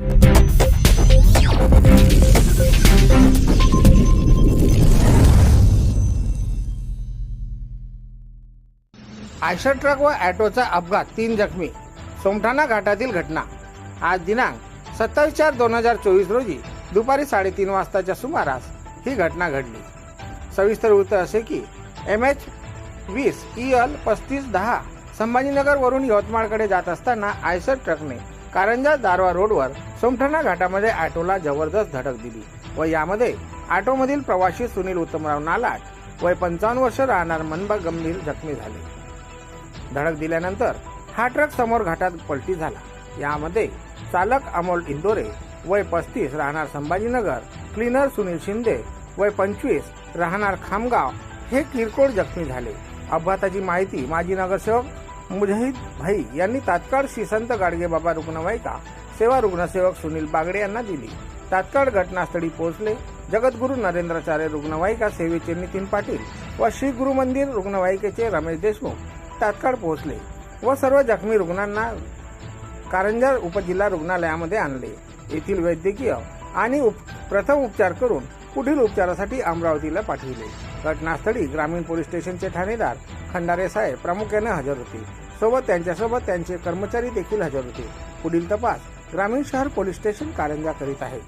Eicher truck व ॲटोचा अपघात तीन जखमी. सोमठाणा घाटातील घटना. आज दिनांक सत्तावीस चार दोन हजार चोवीस रोजी दुपारी साडेतीन वाजताच्या सुमारास ही घटना घडली. सविस्तर वृत्त असे की एम एच वीस ई एल पस्तीस दहा संभाजीनगर वरून यवतमाळकडे जात असताना आयसर ट्रकने कारंजा दारवा रोडवर सोमठाणा घाटामध्ये ऑटोला जबरदस्त धडक दिली व यामध्ये ऑटोमधील प्रवासी सुनील उत्तमराव नालाट वय पंचावन्न वर्ष राहणार मनबा गंभीर जखमी झाले. धडक दिल्यानंतर हा ट्रक समोर घाटात पलटी झाला. यामध्ये चालक अमोल इंदोरे वय पस्तीस राहणार संभाजीनगर क्लीनर सुनील शिंदे वय पंचवीस राहणार खामगाव हे किरकोळ जखमी झाले. अपघाताची माहिती माजी नगरसेवक मुजाहिद भाई यांनी तात्काळ श्रीसंत गाडगेबाबा रुग्णवाहिका सेवा रुग्णसेवक सुनील बागडे यांना दिली. तात्काळ घटनास्थळी पोहोचले. जगद्गुरू नरेंद्राचार्य रुग्णवाहिका सेवेचे नितीन पाटील व श्री गुरु मंदिर रुग्णवाहिकेचे रमेश देशमुख तात्काळ पोहोचले व सर्व जखमी रुग्णांना कारंजा उपजिल्हा रुग्णालयामध्ये आणले. येथील वैद्यकीय आणि उप, प्रथम उपचार करून पुढील उपचारासाठी अमरावतीला पाठविले. घटनास्थळी ग्रामीण पोलीस स्टेशनचे ठाणेदार खंडारे साहेब प्रामुख्याने हजर होते. सोबत त्यांच्यासोबत त्यांचे कर्मचारी देखील हजर होते. पुढील तपास ग्रामीण शहर पोलीस स्टेशन कारंजा करीत आहे.